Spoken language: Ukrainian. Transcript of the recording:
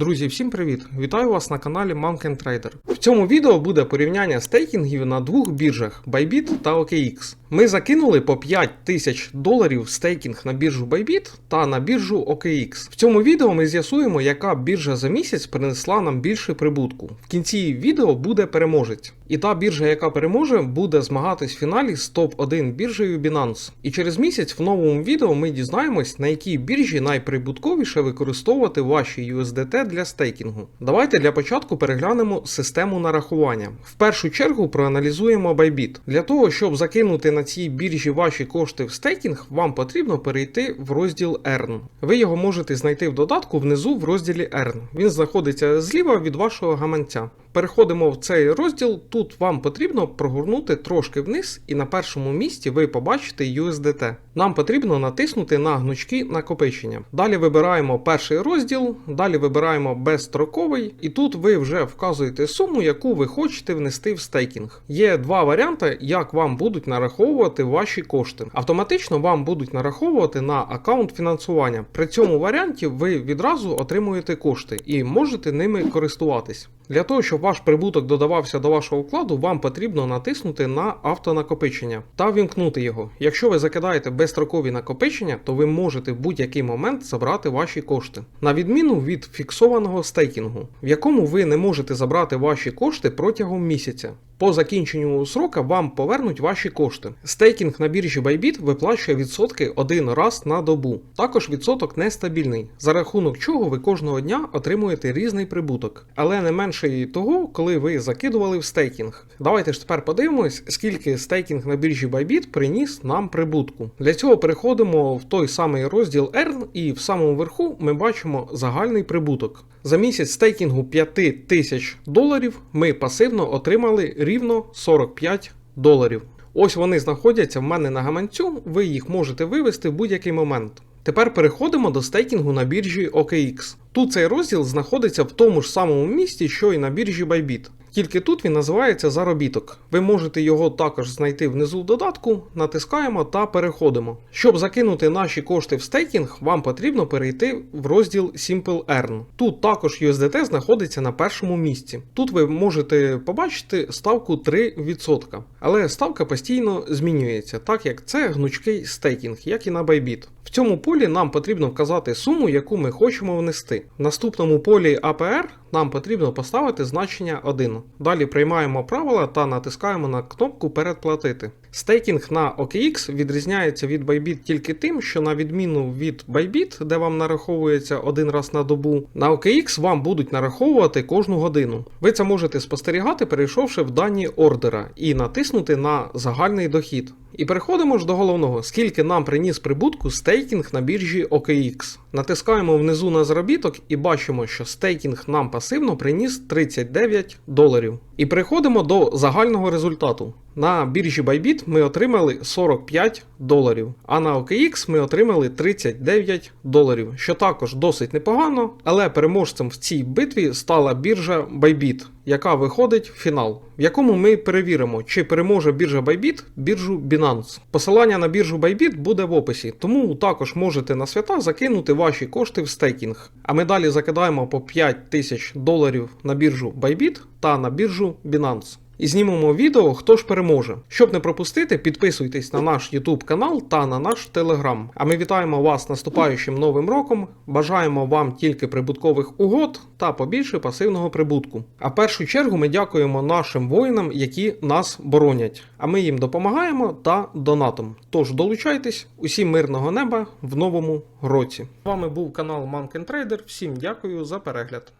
Друзі, всім привіт! Вітаю вас на каналі Mountain Trader. В цьому відео буде порівняння стейкінгів на двох біржах Bybit та OKX. Ми закинули по 5 тисяч доларів стейкінг на біржу Bybit та на біржу OKX. В цьому відео ми з'ясуємо, яка біржа за місяць принесла нам більше прибутку. В кінці відео буде переможець. І та біржа, яка переможе, буде змагатись в фіналі з топ-1 біржею Binance. І через місяць в новому відео ми дізнаємось, на якій біржі найприбутковіше використовувати ваші USDT для стейкінгу. Давайте для початку переглянемо систему нарахування. В першу чергу проаналізуємо Bybit. Для того, щоб закинути на цій біржі ваші кошти в стейкінг, вам потрібно перейти в розділ Earn. Ви його можете знайти в додатку внизу в розділі Earn. Він знаходиться зліва від вашого гаманця. Переходимо в цей розділ. Тут вам потрібно прогорнути трошки вниз, і на першому місці ви побачите USDT. Нам потрібно натиснути на гнучки накопичення. Далі вибираємо перший розділ, далі вибираємо безстроковий, і тут ви вже вказуєте суму, яку ви хочете внести в стейкінг. Є два варіанти, як вам будуть нараховувати ваші кошти. Автоматично вам будуть нараховувати на аккаунт фінансування. При цьому варіанті ви відразу отримуєте кошти і можете ними користуватись. Для того, щоб ваш прибуток додавався до вашого вкладу, вам потрібно натиснути на автонакопичення та вімкнути його. Якщо ви закидаєте безстрокові накопичення, то ви можете в будь-який момент забрати ваші кошти. На відміну від фіксованого стейкінгу, в якому ви не можете забрати ваші кошти протягом місяця. По закінченню срока вам повернуть ваші кошти. Стейкінг на біржі Bybit виплачує відсотки один раз на добу. Також відсоток нестабільний, за рахунок чого ви кожного дня отримуєте різний прибуток, але не менше і того, коли ви закидували в стейкінг. Давайте ж тепер подивимось, скільки стейкінг на біржі Bybit приніс нам прибутку. Для цього переходимо в той самий розділ Earn і в самому верху ми бачимо загальний прибуток. За місяць стейкінгу 5 тисяч доларів ми пасивно отримали рівно 45 доларів. Ось вони знаходяться в мене на гаманцю, ви їх можете вивести в будь-який момент. Тепер переходимо до стейкінгу на біржі OKX. Тут цей розділ знаходиться в тому ж самому місці, що і на біржі Bybit. Тільки тут він називається заробіток. Ви можете його також знайти внизу в додатку, натискаємо та переходимо. Щоб закинути наші кошти в стейкінг, вам потрібно перейти в розділ Simple Earn. Тут також USDT знаходиться на першому місці. Тут ви можете побачити ставку 3%. Але ставка постійно змінюється, так як це гнучкий стейкінг, як і на Bybit. В цьому полі нам потрібно вказати суму, яку ми хочемо внести. В наступному полі APR нам потрібно поставити значення 1. Далі приймаємо правила та натискаємо на кнопку Передплатити. Стейкінг на OKX відрізняється від Bybit тільки тим, що на відміну від Bybit, де вам нараховується один раз на добу, на OKX вам будуть нараховувати кожну годину. Ви це можете спостерігати, перейшовши в дані ордера і натиснути на загальний дохід. І переходимо ж до головного, скільки нам приніс прибутку стейкінг на біржі OKX. Натискаємо внизу на заробіток і бачимо, що стейкінг нам пасивно приніс 39 доларів. І переходимо до загального результату. На біржі Bybit ми отримали 45 доларів, а на OKX ми отримали 39 доларів, що також досить непогано, але переможцем в цій битві стала біржа Bybit, яка виходить в фінал, в якому ми перевіримо, чи переможе біржа Bybit біржу Binance. Посилання на біржу Bybit буде в описі, тому також можете на свята закинути ваші кошти в стейкінг. А ми далі закидаємо по 5 тисяч доларів на біржу Bybit та на біржу Binance. І знімемо відео, хто ж переможе. Щоб не пропустити, підписуйтесь на наш YouTube канал та на наш Telegram. А ми вітаємо вас наступаючим новим роком. Бажаємо вам тільки прибуткових угод та побільше пасивного прибутку. А в першу чергу ми дякуємо нашим воїнам, які нас боронять. А ми їм допомагаємо та донатом. Тож долучайтесь, усім мирного неба в новому році. З вами був канал Mountain Trader. Всім дякую за перегляд.